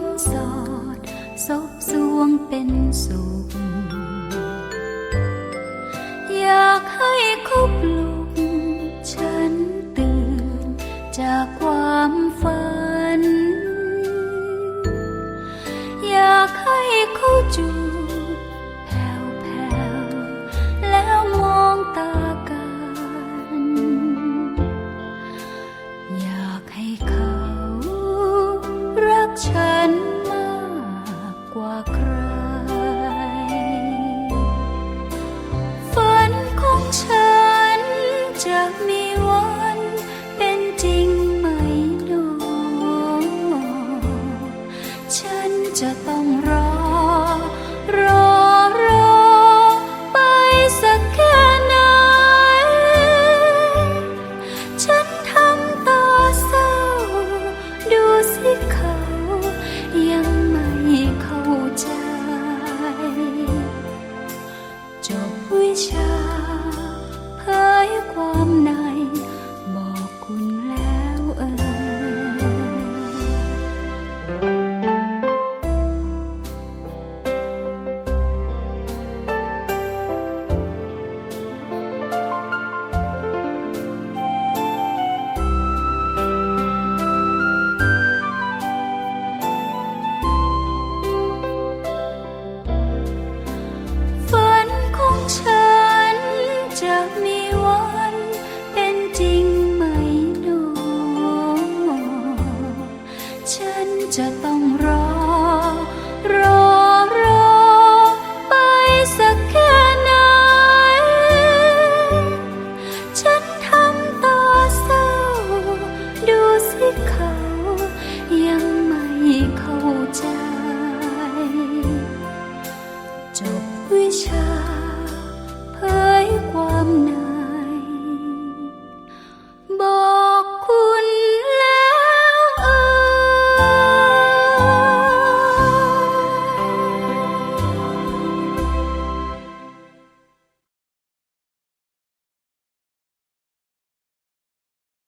มสอดซบสวงเป็นสุข อยากให้คบลุกฉันตื่นจากความฝัน อยากให้เขาจู จะต้องรอ รอรอ ไปสักแค่ไหน ฉันทำตาเศร้า ดูสิเขา ยังไม่เข้าใจ จบวิชาเผยความในบ ฉั